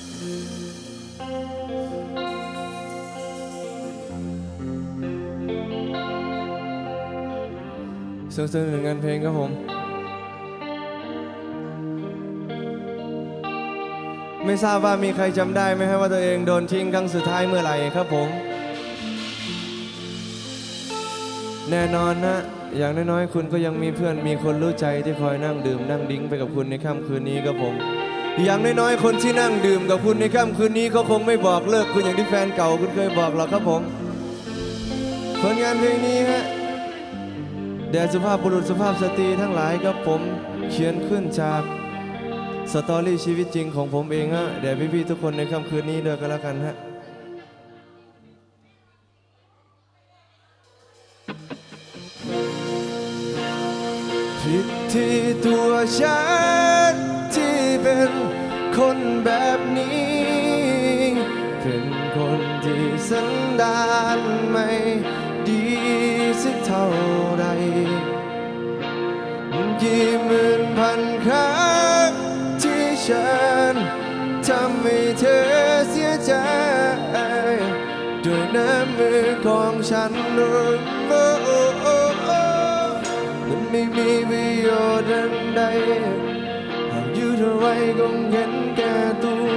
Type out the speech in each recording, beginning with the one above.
ซึ่งซึ่งหนึ่งงานเพลงครับผม ไม่ทราบว่ามีใครจำได้ไหมครับว่าตัวเองโดนทิ้งครั้งสุดท้ายเมื่อไหร่ครับผม แน่นอนนะอย่างน้อยๆ คุณก็ยังมีเพื่อนมีคนรู้ใจที่คอยนั่งดื่มนั่งดิ้งไปกับคุณในค่ำคืนนี้ครับผม อย่างน้อยๆ คนที่นั่งดื่มกับคุณในค่ำคืนนี้เขาคงไม่บอกเลิกคุณอย่างที่แฟนเก่าคุณเคยบอกหรอกครับผมผลงานเพลงนี้ฮะแด่สุภาพบุรุษสุภาพสตรีทั้งหลายครับผมเขียนขึ้นจากสตอรี่ชีวิตจริงของผมเองฮะแด่พี่ๆทุกคนในค่ำคืนนี้ด้วยกันแล้วกันฮะผิดที่ตัวฉันที่เป็น คนแบบนี้เป็นคนที่สันดานไม่ดีสักเท่าไรกี่หมื่นพันครั้งที่ฉันทำให้เธอเสียใจด้วยน้ำมือของฉันโอ้มันไม่มีประโยชน์ใด อยู่เท่าไรก็เห็นแก่ตัว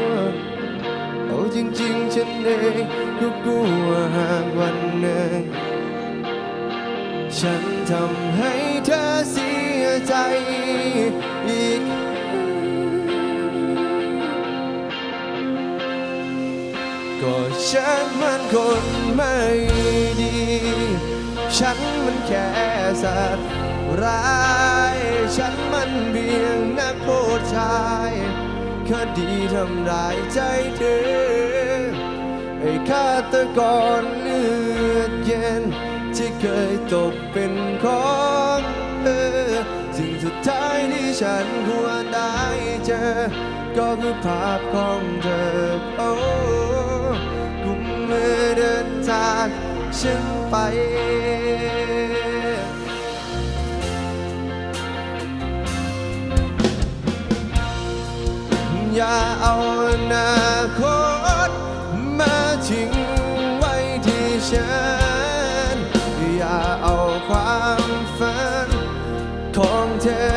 เอาจริงๆฉันเองก็กลัวหากวันหนึ่งฉันทำให้เธอเสียใจอีกก็ฉันมันคนไม่ดี ฉันมันแค่สัตว์ ร้าย ฉันมันเพียงนักโทษชายคดีทำร้ายใจเธอไอ้ฆาตกรเลือดเย็น ที่เคยตกเป็นของเธอสิ่งสุดท้ายที่ฉันควรได้เจอ ก็คือภาพของเธอโอ้กุมมือเดินจากฉันไป อย่าเอาอนาคตมาทิ้งไว้ที่ฉัน อย่าเอาความฝันของเธอ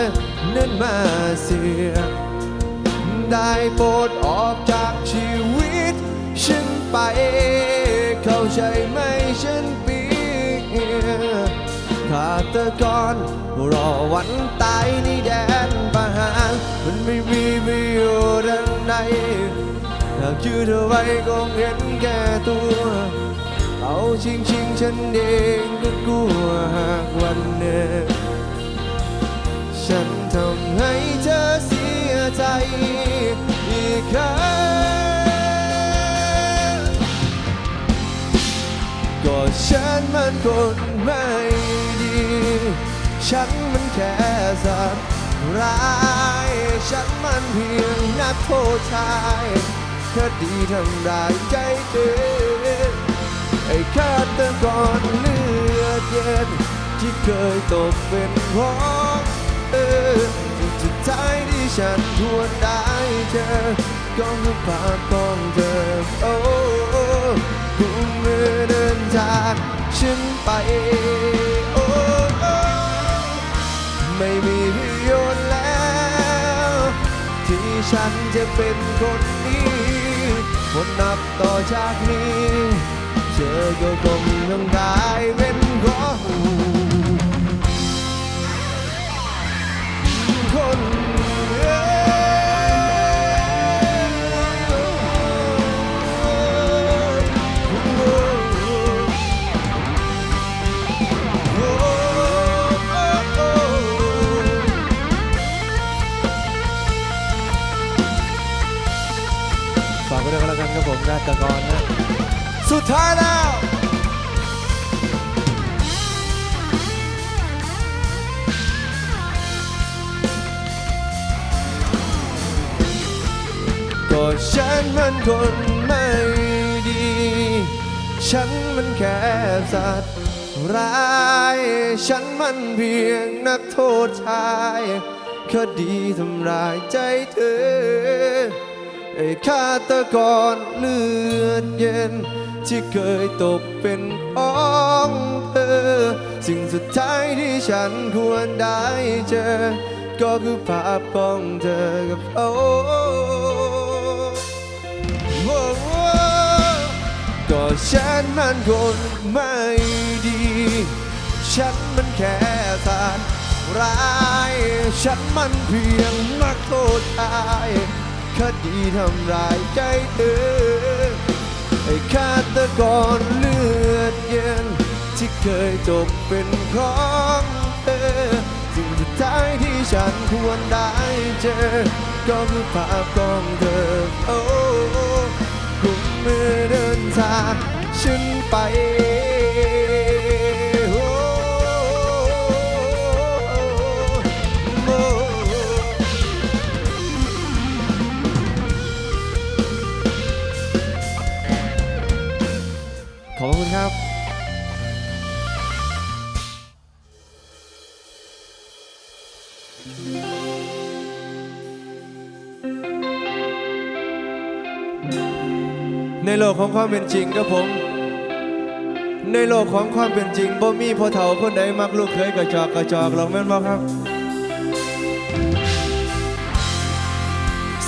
นั้นมาเสีย ได้โปรดออกจากชีวิต ฉันไป เข้าใจไหมฉันเปียฆาตะกรรอวันตายในแดน ไม่มีประโยชน์อันใดหากยืดเธอไว้ก็เห็นแก่ตัว เอาจริงๆฉันเองก็กลัวหากวันหนึ่งฉันทำให้เธอเสียใจอีกครั้งก็ฉันมันคนไม่ดี ฉันมันแค่สัตว์ร้าย ฉันมันเพียงนักโทษชายคดีทำร้ายใจเธอไอ้ฆาตกรเลือดเย็น ที่เคยตกเป็นของเออสิ่งสุดท้ายที่ฉันควรได้เจอก็คือภาพของเธอโอ้กุมมือเดินจากฉันไปโอ้โอ้ไม่มี ฉันจะเป็นคนนี้คนนับต่อจากนี้ เธอก็คงต้องกลายเป็นของ ฉันมันคนไม่ดี ฉันมันแค่สัตว์ร้าย ฉันมันเพียงนักโทษชายคดีทำร้ายใจเธอไอ้ฆาตกรเลือดเย็น ที่เคยตกเป็นของเธอ สิ่งสุดท้ายที่ฉันควรได้เจอ ก็คือภาพของเธอกับเขา ก็ฉันมันคนไม่ดี ฉันมันแค่สัตว์ร้าย ฉันมันเพียงนักโทษชายคดีทำร้ายใจเธอไอ้ฆาตกรเลือดเย็น ที่เคยจบเป็นของเธอสิ่งสุดท้ายที่ฉันควรได้เจอ ก็คือภาพของเธอโอ้กุมมือเดิ จากฉันไป โลกของความเป็นจริงครับผม ในโลกของความเป็นจริงบ่มีพ่อเฒ่าคนใดมักลูกเคยกระจอกกระจอกหรอกแม่นบ่ครับ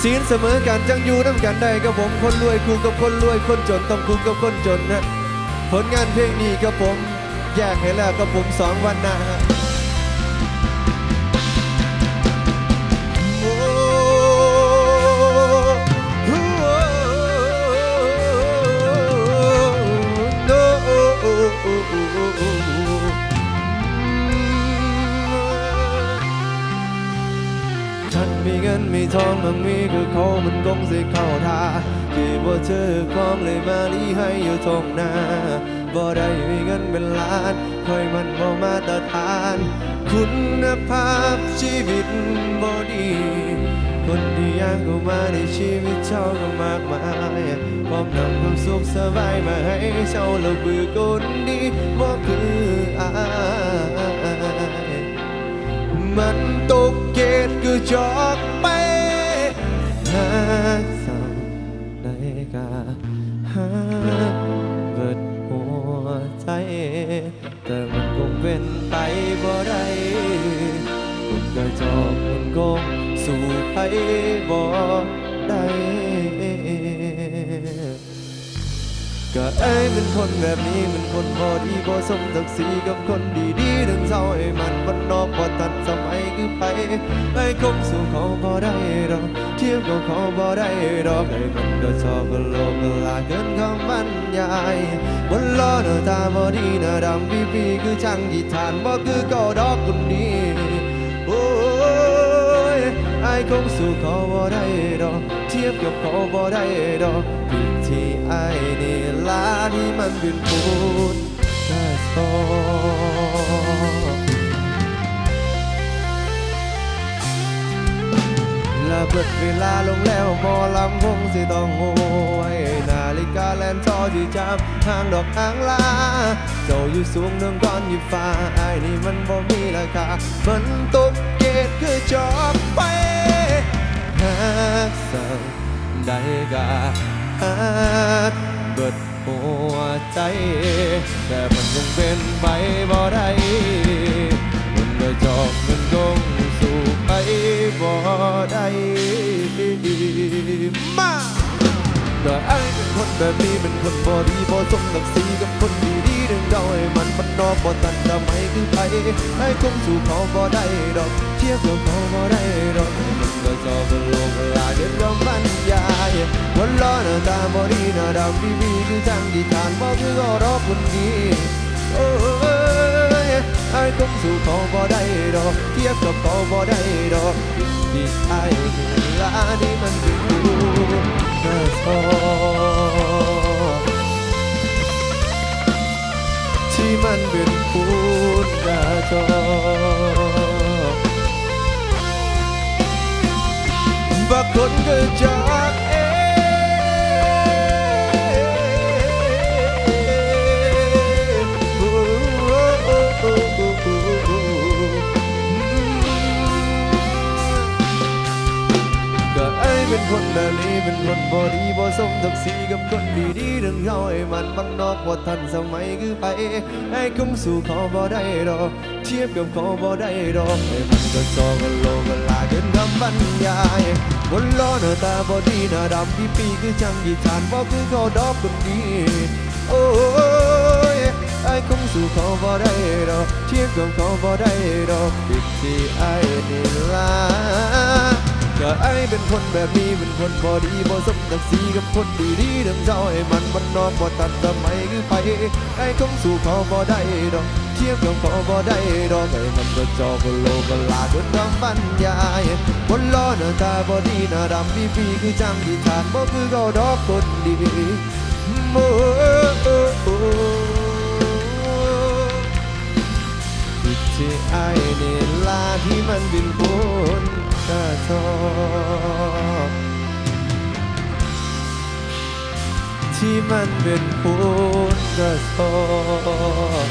ศีลเสมอกันจังอยู่น้ำกันได้กับผมคนรวยคู่กับคนรวยคนจนต้องคู่กับคนจนนะผลงานเพลงนี้กับผม แยกให้แล้วกับผมสองวันหนะฮะ ทองมันมีคือเขามันคงสิเข้าท่าที่บ่าเจอความเลยมาลีให้อยู่ตรงหน้าบ่ได้มีเงินเป็นล้านคอยมันบ่มาตรฐาน คุณภาพชีวิตบ่ดีคนที่อยากเข้ามาในชีวิตเจ้าก็มากมายพร้อมนำความสุขสบายมาให้เจ้าเราเบื่อคนดีบ่คืออายมันตกเกตคือจอก ก็ไอ้เป็นคนแบบนี้มันคนบอดีบอสมศักดิ์ศรีกับคนดีๆถึงเศร้าไอ้มันบนนอกบอตัดสมัยคือไปไอ้คงสู้เขาบอได้ดอกเทียบกับเขาบอได้ดอกไอ้มันก็ชอบก็โลกก็ลาเกินคำบรรยายบนล้อหน้าตาบอดีหน้าดำปีปีคือช่างกีทานบ่คือก็ดอกคนดีโอ้ยไอ้คงสู้เขาบ่ได้ดอกเทียบกับเขาบ่ได้ดอก ที่ไอ้นี่ลาที่มันเป็นปูนแค่สอละเบิดเวลาลงแล้วมอลำคงสิต้องโอยนาฬิกาแลนจอที่จำห่างดอกหางลาเจ้าอยู่สูงเนืองก้อนอยู่ฟ้าไอ้นี่มันบ่มีราคามันตกเกตคือจอบไปหักสั่งได้กะหัก เบิดหัวใจ แต่มันคงเป็นไปบ่ได้มันก็จอกมันคงสู่ไปบ่ได้มาก็ไอ้เป็นคนแบบนี้เป็นคนบอดีบอสมศักดิ์ศรีกับคนดีดีๆดึงเราให้มันมันนอกบอตันทำไมคือไปไอ้คงสู่เขาบอได้ดอกเทียบกับเขาบอได้ดอกมันก็ชอบเป็นโลกลาเดินก็มันยา บอดีหน้าดำบีบีคือทางที่ทานบอกคือก็รอคนดีโอ้ยไอ้คงสู่เขาบอได้ดอกเทียบกับเขาบอได้ดอกที่ไอ้เวลาที่มันเป็นกูน่าชอที่มันเป็นปูนกระจอกบางคนก็จาก เป็นคนแบบนี้เป็นคนบอดีบอสมศักดิ์ศรีกับคนดีๆเรื่องเขาให้มันมันนอกว่าทันสมัยคือไปไอ้คงสู่เขาบ่ได้ดอกเทียบกับเขาบ่ได้ดอกให้มันก็จอกันโลกันลาเกินคำบรรยายบนล้อหน้าตาบอดีหน้าดำพี่ปีคือจังกีทานบ่คือเขาดอกคนดีโอ้ยไอ้คงสู่เขาบ่ได้ดอกเทียบกับเขาบ่ได้ดอกผิดที่ไอ้นี่ละ ก็ไอ้เป็นคนแบบนี้เป็นคนบ่ดีบ่สมศักดิ์ศรีกับคนดีดีดังเจ้าให้มันมันนอกบ่ตัดสมัยคือไปไอ้คงสู่เขาบ่ได้ดอกเทียบกับเขาบ่ได้ดอกไอ้มันก็จอกโลกลาจนคำบรรยายบนล้อหน้าตาบ่ดีหน้าดำปีปีคือจังที่ทานบ่คือเขาดอกคนดีโมผิดที่ไอ้นี่ลาที่มันเป็นคน กระทบที่มันเป็นคนกระทบ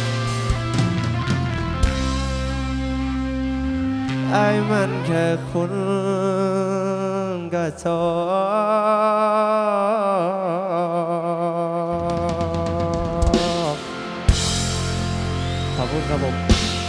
ไอ้มันแค่คนก็ชอบ